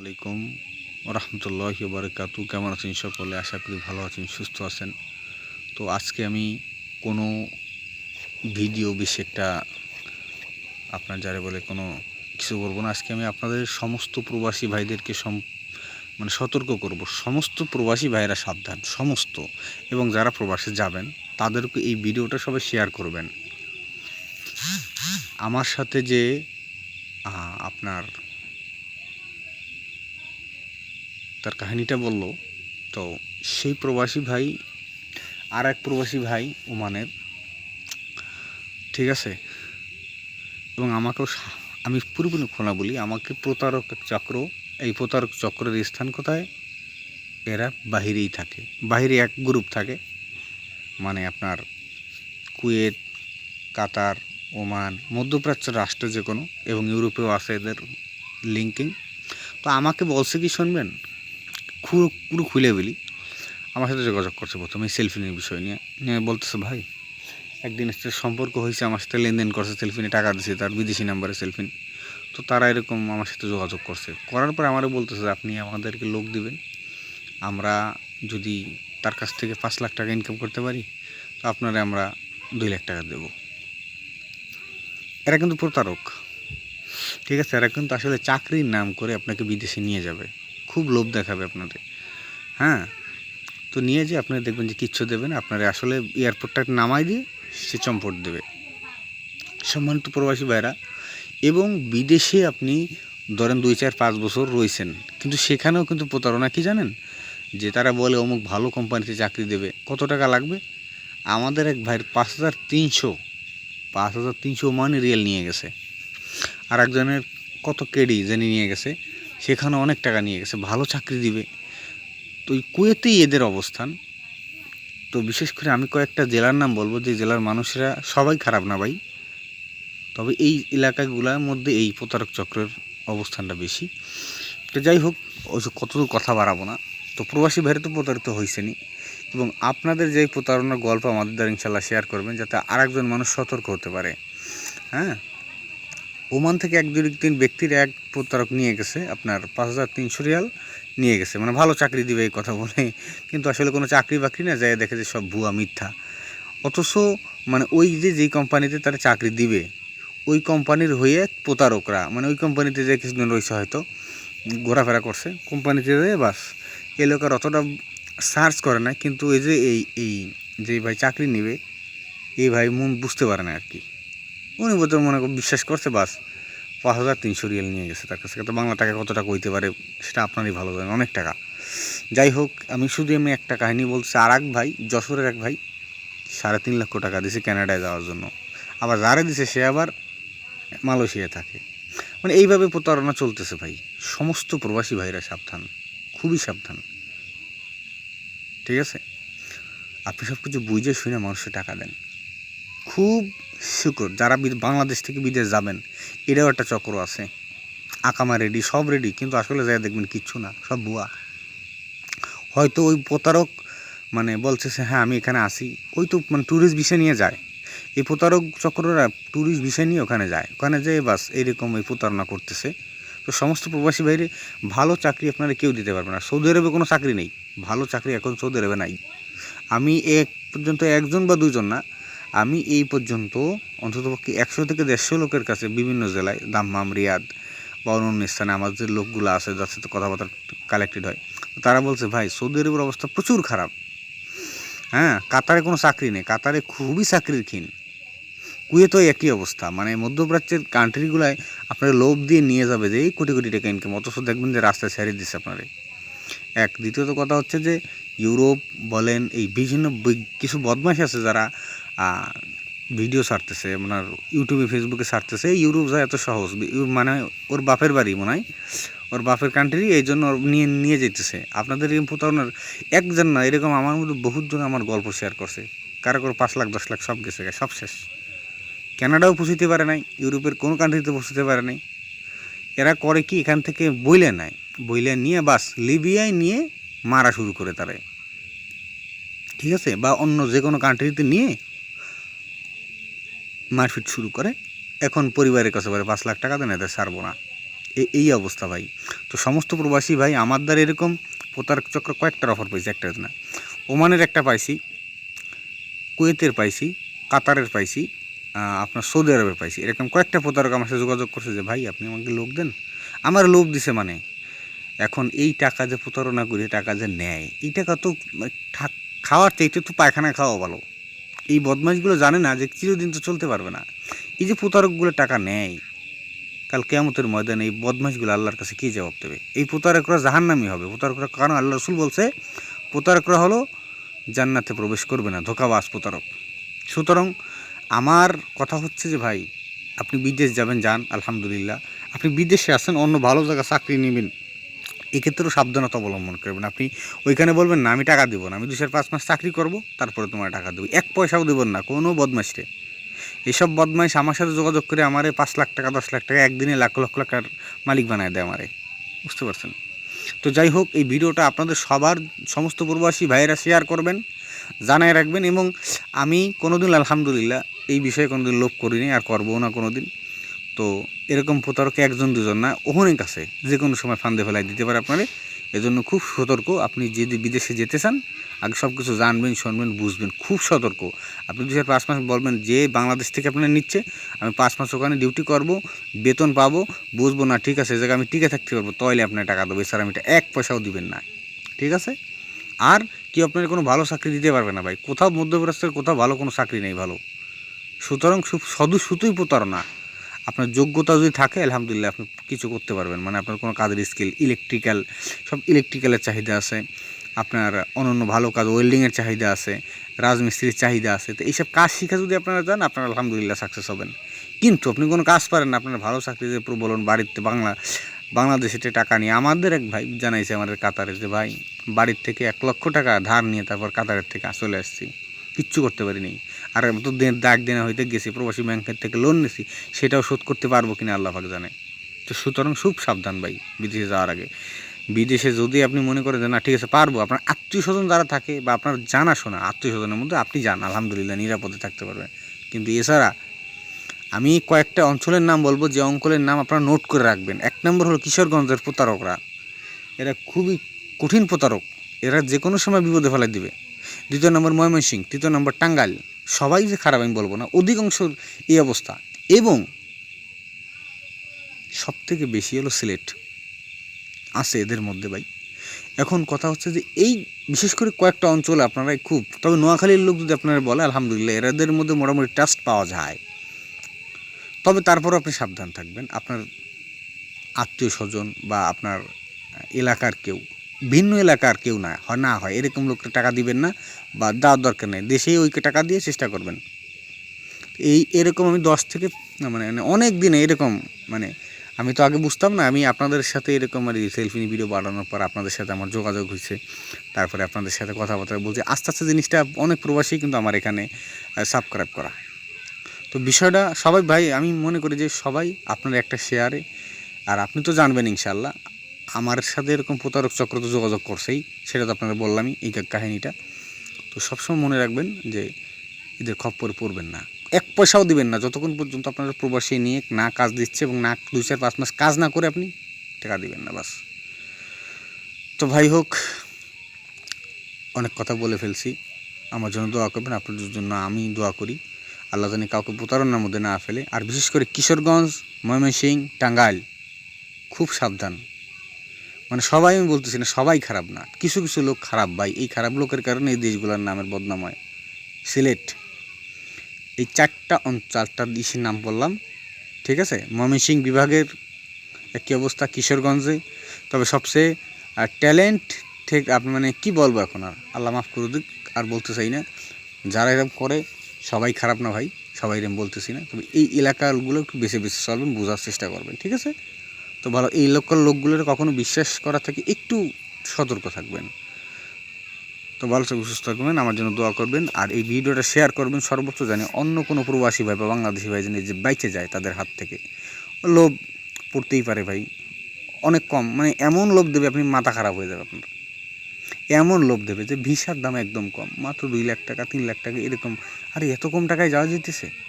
আলাইকুম রহমতুল্লাহ বারকাতু কেমন আছেন সকলে? আশা করি ভালো আছেন, সুস্থ আছেন। তো আজকে আমি কোনো ভিডিও বেশি একটা আপনার যারা বলে কোনো কিছু করব না। আজকে আমি আপনাদের সমস্ত প্রবাসী ভাইদেরকে সম মানে সতর্ক করব। সমস্ত প্রবাসী ভাইয়েরা সাবধান, সমস্ত। এবং যারা প্রবাসে যাবেন, তাদেরকে এই ভিডিওটা সবাই শেয়ার করবেন। আমার সাথে যে আপনার তার কাহিনীটা বলল, তো সেই প্রবাসী ভাই আর এক প্রবাসী ভাই ওমানের, ঠিক আছে? এবং আমাকেও আমি পুরোপুরি খোলা বলি, আমাকে প্রতারক চক্র, এই প্রতারক চক্রের স্থান কোথায়? এরা বাহিরেই থাকে, বাহিরে এক গ্রুপ থাকে মানে আপনার কুয়েত, কাতার, ওমান, মধ্যপ্রাচ্য রাষ্ট্র যে কোনো এবং ইউরোপেও আছে এদের লিঙ্কিং তো আমাকে বলছে কি, শুনবেন পুরো পুরো খুলে বলি আমার সাথে যোগাযোগ করছে প্রথমে সেলফি নিয়ে বিষয় নিয়ে। নিয়ে বলতেছে, ভাই, একদিন সাথে সম্পর্ক হয়েছে, আমার সাথে লেনদেন করছে সেলফি নিয়ে টাকা দিয়েছে তার বিদেশি নাম্বারে সেলফি তো তারা এরকম আমার সাথে যোগাযোগ করছে। করার পর আমারও বলতেছে, আপনি আমাদেরকে লোক দিবেন। আমরা যদি তার কাছ থেকে পাঁচ লাখ টাকা ইনকাম করতে পারি, তো আপনারা আমরা দুই লাখ টাকা দেব। এরা কিন্তু প্রতারক। ঠিক আছে, এরা কিন্তু আসলে চাকরির নাম করে আপনাকে বিদেশে নিয়ে যাবে। খুব লোভ দেখাবে আপনাদের। হ্যাঁ? তো নিয়ে যে আপনারা দেখবেন যে কিচ্ছু দেবেন আপনারা আসলে এয়ারপোর্টটা নামাই দিয়ে সে চম্পট দেবে। সম্মানিত প্রবাসী ভাইরা এবং বিদেশে আপনি ধরেন দুই চার পাঁচ বছর রয়েছেন, কিন্তু সেখানেও কিন্তু প্রতারণা কি জানেন? যে তারা বলে অমুক ভালো কোম্পানিতে চাকরি দেবে। কত টাকা লাগবে? আমাদের এক ভাইয়ের পাঁচ হাজার তিনশো, পাঁচ হাজার তিনশো মানে রিয়েল নিয়ে গেছে। আর একজনের কত কেডি জেনে নিয়ে গেছে। সেখানে অনেক টাকা নিয়ে গেছে, ভালো চাকরি দিবে। তো ওই কুয়েতেই এদের অবস্থান। তো বিশেষ করে আমি কয়েকটা জেলার নাম বলব, যে জেলার মানুষেরা সবাই খারাপ না ভাই। তবে এই এলাকাগুলোর মধ্যে এই প্রতারক চক্রের অবস্থানটা বেশি। তো যাই হোক, ওই কতদূর কথা বাড়াবো না। তো প্রবাসী ভাইরে তো প্রতারিত হয়েছেনি এবং আপনাদের যে প্রতারণার গল্প আমাদের দ্বারা ইনশাল্লাহ শেয়ার করবেন, যাতে আরেকজন মানুষ সতর্ক হতে পারে। হ্যাঁ? ওমান থেকে এক দুই তিন ব্যক্তির এক প্রতারক নিয়ে গেছে, আপনার পাঁচ হাজার তিনশো রিয়াল নিয়ে গেছে। মানে ভালো চাকরি দিবে এই কথা বলে। কিন্তু আসলে কোনো চাকরি বাকরি না, যায় দেখে যে সব ভুয়া মিথ্যা। অথচ মানে ওই যে, যেই কোম্পানিতে তারা চাকরি দিবে, ওই কোম্পানির হয়ে প্রতারকরা মানে ওই কোম্পানিতে যে কিছুদিন রয়েছে হয়তো, ঘোরাফেরা করছে, কোম্পানিতে যেয়ে বাস এই লোকের অতটা সার্চ করে না। কিন্তু এই যে, এই এই, যে ভাই চাকরি নেবে, এই ভাই মন বুঝতে পারে না আর কি। উনি বোধহয় মনে করে বিশ্বাস করছে, বাস পাঁচ হাজার তিনশো রিয়েল নিয়ে গেছে তার কাছ তো বাংলা টাকা কত টাকা হইতে পারে সেটা আপনারই ভালো জানেন, অনেক টাকা। যাই হোক, আমি শুধু আমি একটা কাহিনী বলছি, আর এক ভাই, যশোরের এক ভাই, সাড়ে তিন লক্ষ টাকা দিছে কানাডায় যাওয়ার জন্য। আবার যারে দিছে, সে আবার মালয়েশিয়ায় থাকে। মানে এইভাবে প্রতারণা চলতেছে ভাই। সমস্ত প্রবাসী ভাইরা সাবধান, খুবই সাবধান। ঠিক আছে? আপনি সব কিছু বুঝে শুনে মানুষের টাকা দেন। খুব শুকর, যারা বাংলাদেশ থেকে বিদেশ যাবেন এটাও একটা চক্র আছে। আকামা রেডি, সব রেডি, কিন্তু আসলে যাই দেখবেন কিচ্ছু না, সব ভুয়া। হয়তো ওই প্রতারক মানে বলছে সে হ্যাঁ আমি এখানে আসি ওই তো মানে ট্যুরিস্ট বিষয় নিয়ে যায়। এই প্রতারক চক্ররা ট্যুরিস্ট বিষয় নিয়ে ওখানে যায়। ওখানে যেয়ে বাস, এইরকম এই প্রতারণা করতেছে। তো সমস্ত প্রবাসী বাইরে ভালো চাকরি আপনারা কেউ দিতে পারবে না। সৌদি আরবে কোনো চাকরি নেই। ভালো চাকরি এখন সৌদি আরবে নাই। আমি এক পর্যন্ত একজন বা দুজন না আমি এই পর্যন্ত অন্ততপক্ষে একশো থেকে দেড়শো লোকের কাছে বিভিন্ন জেলায় দাম্মাম, রিয়াদ বা অন্য স্থানে আমার যে লোকগুলো আছে, যার সাথে কথাবার্তা কালেক্টেড হয় তারা বলছে, ভাই সৌদি আরবের অবস্থা প্রচুর খারাপ। হ্যাঁ কাতারে কোনো চাকরি নেই। কাতারে খুবই চাকরির ক্ষীণ। কুয়েতেও একই অবস্থা। মানে মধ্যপ্রাচ্যের কান্ট্রিগুলায় আপনার লোভ দিয়ে নিয়ে যাবে যে, এই কোটি কোটি টাকা ইনকাম অথচ দেখবেন যে রাস্তায় ছেড়ে দিচ্ছে আপনারে। এক, দ্বিতীয়ত কথা হচ্ছে যে ইউরোপ বলেন, এই বিভিন্ন কিছু বদমাশ আছে যারা ভিডিও ছাড়তেছে, আপনার ইউটিউবে, ফেসবুকে ছাড়তেছে। ইউরোপ যায় এত সহজ। মানে ওর বাপের বাড়ি মনে হয়। ওর বাপের কান্ট্রি এই জন্য নিয়ে নিয়ে যেতেছে আপনাদের এই প্রতারণার একজন না, এরকম আমার মধ্যে বহুত জন আমার গল্প শেয়ার করছে। কারও কারও পাঁচ লাখ, দশ লাখ, সব গেছে সব শেষ। কানাডাও পৌঁছতে পারে নাই, ইউরোপের কোনো কান্ট্রিতে পৌঁছতে পারে নাই। এরা করে কি? এখান থেকে বইলে নেয়। বইলে নিয়ে বাস, লিবিয়ায় নিয়ে মারা শুরু করে তারাই ঠিক আছে? বা অন্য যে কোনো কান্ট্রিতে নিয়ে মারপিট শুরু করে। এখন পরিবারের কাছে বলে, পাঁচ লাখ টাকা দেন, এদের ছাড়বো না। এই অবস্থা ভাই। তো সমস্ত প্রবাসী ভাই, আমার দ্বারা এরকম প্রতারক চক্র কয়েকটার অফার পাইছি একটা না। ওমানের একটা পাইছি, কুয়েতের পাইছি, কাতারের পাইছি আপনার সৌদি আরবের পাইছি। এরকম কয়েকটা প্রতারক আমার সাথে যোগাযোগ করছে যে, ভাই, আপনি আমাকে লোক দেন? আমার লোভ দিছে মানে। এখন এই টাকা যে প্রতারণা করে টাকা যে নেয় এই টাকা তো মানে ঠা- খাওয়ার চাইতে তো পায়খানা খাওয়া ভালো। এই বদমাশগুলো জানে না যে চিরদিন তো চলতে পারবে না। এই যে প্রতারকগুলো টাকা নেয়, কাল কেয়ামতের ময়দানে এই বদমাশগুলো আল্লাহর কাছে কী জবাব দেবে? এই প্রতারকরা জাহান্নামি হবে। প্রতারকরা কারণ আল্লাহ রসুল বলছে, প্রতারকরা হলো জান্নাতে প্রবেশ করবে না ধোকাবাস প্রতারক। সুতরাং আমার কথা হচ্ছে যে ভাই, আপনি বিদেশ যাবেন, যান, আলহামদুলিল্লাহ। আপনি বিদেশে আসেন অন্য ভালো জায়গায় চাকরি নেবেন। এক্ষেত্রেও সাবধানতা অবলম্বন করবেন। আপনি ওইখানে বলবেন, না, আমি টাকা দেবো না। আমি দু চার পাঁচ মাস চাকরি করব, তারপরে তোমার টাকা দেবো। এক পয়সাও দেবেন না, কোনো বদমাইশরে এসব বদমাইশ আমার সাথে যোগাযোগ করে আমারে পাঁচ লাখ টাকা, দশ লাখ টাকা একদিনে লাখ লক্ষ টাকার মালিক বানায় দেয় আমারে। বুঝতে পারছেন? তো যাই হোক, এই ভিডিওটা আপনাদের সবার, সমস্ত প্রবাসী ভাইয়েরা শেয়ার করবেন, জানায় রাখবেন এবং আমি কোনোদিন, আলহামদুলিল্লাহ, এই বিষয়ে কোনোদিন লোভ করিনি, আর করব না কোনোদিন। তো এরকম প্রতারক একজন, দুজন না অনেক আছে। যে কোনো সময় ফান্দে ফেলাই দিতে পারে আপনারে। এজন্য খুব সতর্ক। আপনি যদি বিদেশে যেতে চান, আগে সব কিছু জানবেন, শুনবেন, বুঝবেন। খুব সতর্ক। আপনি দু পাঁচ মাস বলবেন যে বাংলাদেশ থেকে আপনার নিচ্ছে, আমি পাঁচ মাস ওখানে ডিউটি করব, বেতন পাবো, বুঝব না, ঠিক আছে জায়গায় আমি টিকে থাকতে পারব তাহলে আপনার টাকা দেবো। স্যার আমি এটা এক পয়সাও দিবেন না। ঠিক আছে? আর কি আপনার কোনো ভালো চাকরি দিতে পারবে না ভাই। কোথাও মধ্যপ্রাচ্যের কোথাও ভালো কোনো চাকরি নেই ভালো। সুতরাং সু- শুধু শুধুই প্রতারণা। আপনার যোগ্যতা যদি থাকে, আলহামদুলিল্লাহ আপনি কিছু করতে পারবেন। মানে আপনার কোনো কাজের স্কিল ইলেকট্রিক্যাল সব ইলেকট্রিক্যালের চাহিদা আছে। আপনার অনন্য ভালো কাজ ওয়েল্ডিংয়ের চাহিদা আছে, রাজমিস্ত্রির চাহিদা আছে। তো এইসব কাজ শিখে যদি আপনারা যান, আপনারা আলহামদুলিল্লাহ সাকসেস হবেন। কিন্তু আপনি কোনো কাজ পারেন না, আপনার ভালো চাকরি যে প্রবলন, বাড়িতে বাংলা, বাংলাদেশে টাকা নিয়ে আমাদের এক ভাই জানাইছে আমাদের কাতারে যে, ভাই, বাড়ির থেকে এক লক্ষ টাকা ধার নিয়ে তারপর কাতারের থেকে চলে আসছি। কিচ্ছু করতে পারিনি। আর তো দাগ দেনা হইতে গেছি, প্রবাসী ব্যাংকের থেকে লোন নিছি, সেটাও শোধ করতে পারব কিনা আল্লাহ পাক জানে। তো সুতরাং খুব সাবধান ভাই, বিদেশে যাওয়ার আগে। বিদেশে যদি আপনি মনে করেন যে, না, ঠিক আছে, পারব। আপনার আত্মীয় স্বজন যারা থাকে বা আপনার জানাশোনা আত্মীয় স্বজনের মধ্যে আপনি যান, আলহামদুলিল্লাহ, নিরাপদে থাকতে পারবেন। কিন্তু এছাড়া আমি কয়েকটা অঞ্চলের নাম বলব, যে অঙ্কলের নাম আপনারা নোট করে রাখবেন। এক নম্বর হলো কিশোরগঞ্জের প্রতারকরা। এরা খুবই কঠিন প্রতারক। এরা যে কোনো সময় বিপদে ফেলে দিবে। দ্বিতীয় নম্বর ময়মনসিংহ। তৃতীয় নম্বর টাঙ্গাইল। সবাই যে খারাপ, আমি বলব না, অধিকাংশ এই অবস্থা। এবং সব থেকে বেশি হলো সিলেট আছে এদের মধ্যে ভাই। এখন কথা হচ্ছে যে এই বিশেষ করে কয়েকটা অঞ্চলে আপনারা খুব, তবে নোয়াখালীর লোক যদি আপনারা বলে, আলহামদুলিল্লাহ, এরাদের মধ্যে মোটামুটি ট্রাস্ট পাওয়া যায়। তবে তারপরও আপনি সাবধান থাকবেন। আপনার আত্মীয় স্বজন বা আপনার এলাকার কেউ ভিন্ন এলাকার কেউ না, হয় না হয়, এরকম লোককে টাকা দিবেন না বা দেওয়ার দরকার নেই, দেশেই ওইকে টাকা দিয়ে চেষ্টা করবেন। এই এরকম আমি দশ থেকে মানে মানে অনেক দিনে এরকম মানে আমি তো আগে বুঝতাম না, আমি আপনাদের সাথে এরকম আর সেলফি ভিডিও বানানোর পর আপনাদের সাথে আমার যোগাযোগ হয়েছে। তারপরে আপনাদের সাথে কথাবার্তা বলছি, আস্তে আস্তে জিনিসটা অনেক প্রবাসী কিন্তু আমার এখানে সাবস্ক্রাইব করা। তো বিষয়টা সবাই ভাই, আমি মনে করি যে সবাই আপনার একটা শেয়ারে আর আপনি তো জানবেন ইনশাল্লাহ আমার সাথে এরকম প্রতারক চক্র তো যোগাযোগ করছেই, সেটা তো আপনারা বললামই, এই কাহিনীটা। তো সবসময় মনে রাখবেন যে এদের খপ্পরে পড়বেন না। এক পয়সাও দিবেন না, যতক্ষণ পর্যন্ত আপনারা প্রবাসী নিয়ে না কাজ দিচ্ছে এবং না দুই চার পাঁচ মাস কাজ না করে আপনি টাকা দিবেন না, বাস। তো ভাই হোক, অনেক কথা বলে ফেলছি। আমার জন্য দোয়া করবেন, আপনাদের জন্য আমি দোয়া করি। আল্লাহ জানি কাউকে প্রতারণার মধ্যে না ফেলে। আর বিশেষ করে কিশোরগঞ্জ, ময়মনসিংহ, টাঙ্গাইল, খুব সাবধান। মানে সবাই আমি বলতেছি না, সবাই খারাপ না। কিছু কিছু লোক খারাপ ভাই। এই খারাপ লোকের কারণে এই দেশগুলোর নামের বদনাম হয়। সিলেট, এই চারটা চারটা দেশের নাম বললাম, ঠিক আছে? ময়মনসিংহ বিভাগের একই অবস্থা, কিশোরগঞ্জে। তবে সবচেয়ে ট্যালেন্ট ঠিক আপনি মানে কি বলব এখন আর? আল্লাহ মাফ করে দিক, আর বলতে চাই না। যারা এরকম করে, সবাই খারাপ না ভাই, সবাই এরকম বলতেছি না। তবে এই এলাকাগুলো একটু বেশি বেশি চলবেন, বোঝার চেষ্টা করবেন, ঠিক আছে? তো ভালো, এই লোকাল লোকগুলোর কখনো বিশ্বাস করা থেকে একটু সতর্ক থাকবেন। তো ভালো থাকবেন, সুস্থ থাকবেন, আমার জন্য দোয়া করবেন। আর এই ভিডিওটা শেয়ার করবেন সর্বোচ্চ জানি অন্য কোনো প্রবাসী ভাই বা বাংলাদেশি ভাই জানি যে বাইচে যায় তাদের হাত থেকে। লোভ পড়তেই পারে ভাই, অনেক কম। মানে এমন লোভ দেবে আপনি মাথা খারাপ হয়ে যাবে আপনার। এমন লোভ দেবে যে ভিসার দাম একদম কম, মাত্র দুই লাখ টাকা, তিন লাখ টাকা, এরকম। আরে এত কম টাকায় যাওয়া যেতেছে?